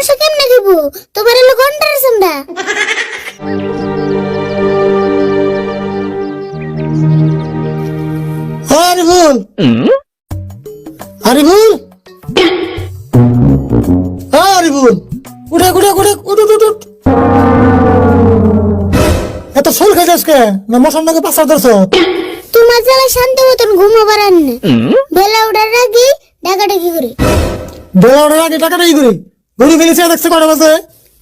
মশা কেমনে খাব তোমার হলো ঘণ্টার সামডা আরে ভুল আরে ভুল আরে ভুল উঠে উঠে উঠে উঠ উঠ উঠ, উঠ। এত ফুল খাইছিস কে না মশার নাকি পাশা ধরছ? তোমার জ্বালা শান্ত মতন ঘুমো পারান বেলা উঠার আগে ডাকাডাকি করে? বেলা ওঠার আগে টাকাটা ই করি? ঘুরি ফেলেছে দেখছে কটা বাজে?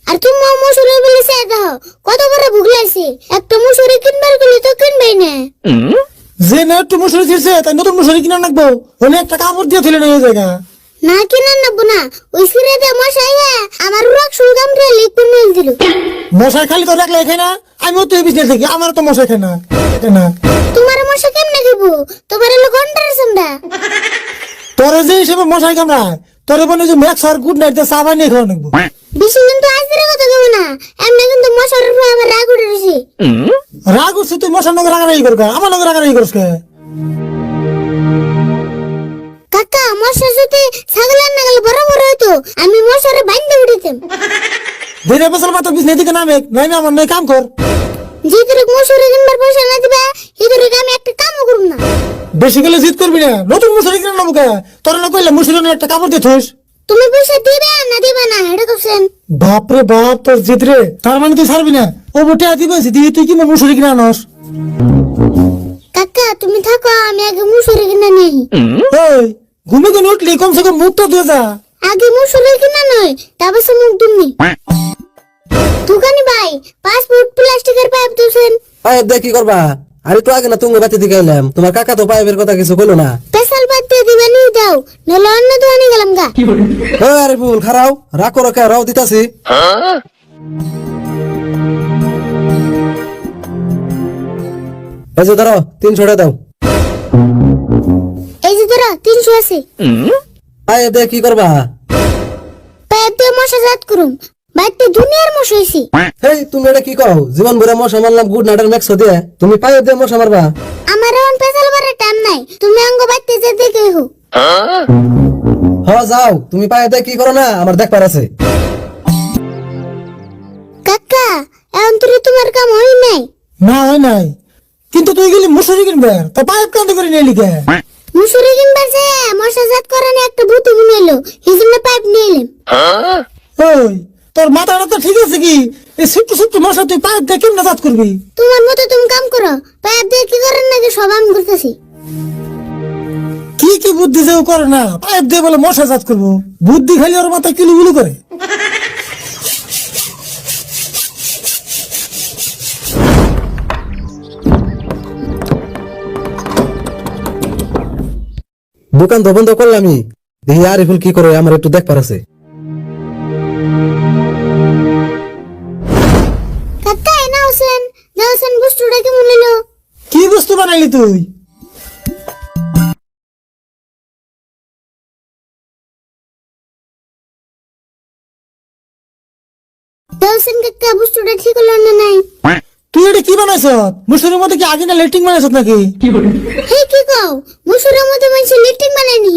আর তুমি মুসুরি বলেছে দাও কত বড় ভুগ লাগছে একটা মুসুরি কিনবার গেলে তো কিনবেই না। যে না একটু মুসুরি ছিড়ছে তাই নতুন মুসুরি কিনা রাখব অনেক একটা কাপড় দিয়ে তুলে নিয়ে জায়গা না কিনা নেব না। ওই সিরে দে মশাই হ্যাঁ আমার রোগ সুলগাম রে লিখতে নিয়ে দিল মশাই খালি তো রাখলে খাই না আমিও তো এই বিজনেস দেখি আমার তো মশাই খাই না না। তোমার মশা কেমনে খাব তোমার হলো ঘণ্টার সামডা তোরে যে হিসেবে মশাই কামড়ায় তোরে বলে যে ম্যাক্স আর গুড নাইট চা বানিয়ে খাওয়া নাকবো বেশি কিন্তু আজ দিনের কথা কেমন না এমনি কিন্তু মশার উপরে আমার রাগ উঠে রয়েছে রাগ উঠছে তুই মশার নগর রাগারাগি করবে আমার নগর রাগারাগি করছ কে? কাকা মশা যদি ছাগলের নাগাল বড় বড় হইতো আমি মশারে বাইন্দে উঠিতাম। ধীরে বছর মাত্র বিজনেস দিকে নামে নাইমে আমার নয় কাম কর। যে তোর মশুরি কিনবার পয়সা না দিবা এদের আমি একটা কামও করব না? বেশি গেলে জিত করবি না। নতুন মুসুরি কিনে নেব তোর না কইলে মুসুরি একটা কাপড় দিয়ে থুস। তুমি পয়সা দিবে না দিবে না এটা কোশ্চেন বাপরে বাপ তোর জিত রে। তার মানে তুই ছাড়বি না। ও বটে দিবে দিয়ে তুই কিনে মুসুরি কিনে আনস। কাকা তুমি থাকো আমি আগে মুসুরি কিনা নেই। ওই ঘুমে কিনে উঠলি কমসে কম মুখ তো দিয়ে যা। আগে মুসুরি কিনা নয় তারপর সে মুখ দুমনি পাইপ দিয়ে কি করবা? আরে তো আগে না তুমি বাতি থেকে এলাম। তোমার কাকা তো পাইপের কথা কিছু কইলো না। স্পেশাল বাদ দিয়ে দিবে নিয়ে দাও নাহলে অন্য দোকানে গেলাম গা। ও আরে ফুল খারাও। রাখো রাখা রাও দিতাছি। এই যে ধরো তিনশো টাকা দাও। এই যে ধরো তিনশো আছে। পাইপ দিয়ে কি করবা? পাইপ দিয়ে মশা জাত করুম। বাড়িতে দুনিয়ার মশা হয়েছে হেই তুমি এটা কি কও? জীবন ভরে মশা মারলাম গুড নাইটের ম্যাক্স দিয়ে তুমি পাইপ দিয়ে মশা মারবা। আমার এখন পেশাল বারের টাইম নাই। তুমি অঙ্গ বাড়তে যে দেখে হো। হ যাও। তুমি পাইপ দিয়ে কি করো না? আমার দেখবার আছে। কাকা এখন তুই তোমার কাম হই নাই। না হয় নাই। কিন্তু তুই গেলি মুসুরি কিনবে তো পাইপ কান্দি করে নিয়ে লিখে মুসুরি কিনবার যে মশা জাত করানি একটা বুদ্ধি গুনে এলো। এই জন্য পাইপ নিয়ে এলাম। ওই তোর মাথাটা তো ঠিক আছে কি? এই ছোট্ট ছোট্ট মশা তুই পাইপ দিয়ে কেমনে জাত করবি? তোমার মতো তুমি কাম করো পাইপ দিয়ে কি করেন নাকি সব আমি করতেছি। কি কি বুদ্ধি যে ও করে না পাইপ দিয়ে বলে মশা জাত করব। বুদ্ধি খালি ওর মাথায় কিলু বিলু করে। দোকান তো বন্ধ করলামই। দেখি আরিফুল কি করে আমার একটু দেখবার আছে। বানাইলি তুই? হোসেন কাকা বুস্টুটা ঠিক হলো না নাই? তুই এটা কি বানাইছ? মুসুরির মধ্যে কি আগে না লেটিং বানাইছ নাকি? হে কি কও? মুসুরের মধ্যে মানুষ লিফটিং বানায়নি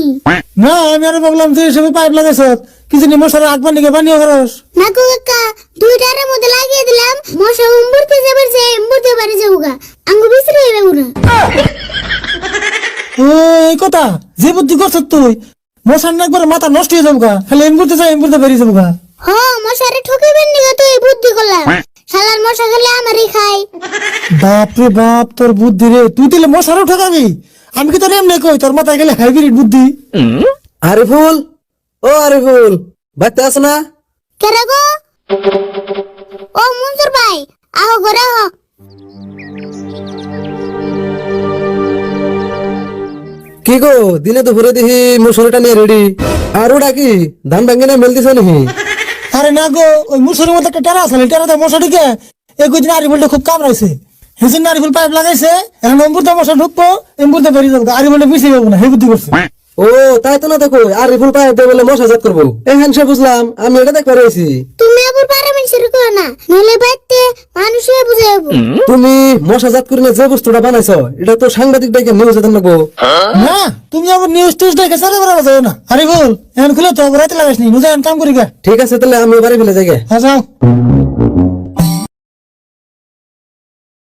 না আমি আরও ভাবলাম যে হিসেবে পাইপ লাগাইছ। কি জানি মশার আগ বানিয়ে বানিয়ে খরচ না গো কাকা দুইটার মধ্যে লাগিয়ে দিলাম। মশা উম্বুরতে যাবার যে উম্বুরতে বাড়ি যাব গা আঙ্গু বিসরে যাব না ও, এই যে বুদ্ধি করছ তুই? মশার না একবার মাথা নষ্ট হয়ে যাব গা খালি এমবুরতে যাই এমবুরতে বেরিয়ে যাব গা হ মশারে ঠকিবেন নিগা তো এই বুদ্ধি করলাম। শালার মশা খেলে আমারই খাই বাপরে বাপ তোর বুদ্ধি রে। তুই তাহলে মশারও ঠকাবি? আমি কি তোর এমনি কই? তোর মাথায় গেলে হাইব্রিড বুদ্ধি। আরিফুল ও আরিফুল বাড়তে আস না। কেরে গো? ও মঞ্জুর ভাই আহো ঘরে আহো। কি গো দিনে দুপুরে দেখি মুসুরিটা নিয়ে রেডি আর ওটা কি ধান ভাঙ্গি না মেল দিছ নাকি? আরে না গো ওই মুসুরের মধ্যে একটা টেরা আছে টেরাতে মশা ঢুকে এই কদিন আরিফুলটা খুব কামড়াইছে হেসিন আরিফুল পাইপ লাগাইছে এখন এমবুরতে মশা ঢুকবো এমবুরতে বেরিয়ে যাব আরিফুলটা পিছিয়ে যাব না হে বুদ্ধি করছে ও তাই তো না দেখো আরিফুল পাইপ দিয়ে বলে মশা জাত করব। এই হ্যান্ডসে বুঝলাম আমি এটা দেখবার রয়েছি তুমি আবার পারে মানুষের করে না নইলে বাইতে মানুষ হয়ে বুঝে তুমি মশা জাত করে যে বস্তুটা বানাইছো এটা তো সাংবাদিক ডাইকে নিউজ দেন লাগবো না তুমি আবার নিউজ টিউজ দেখে সারা বড় যাও না। আরে বল এখন খুলে তো রাতে লাগাইস নি বুঝে কাম করি ঠিক আছে তাহলে আমি বাড়ি ফেলে যাই গে। হ্যাঁ যাও।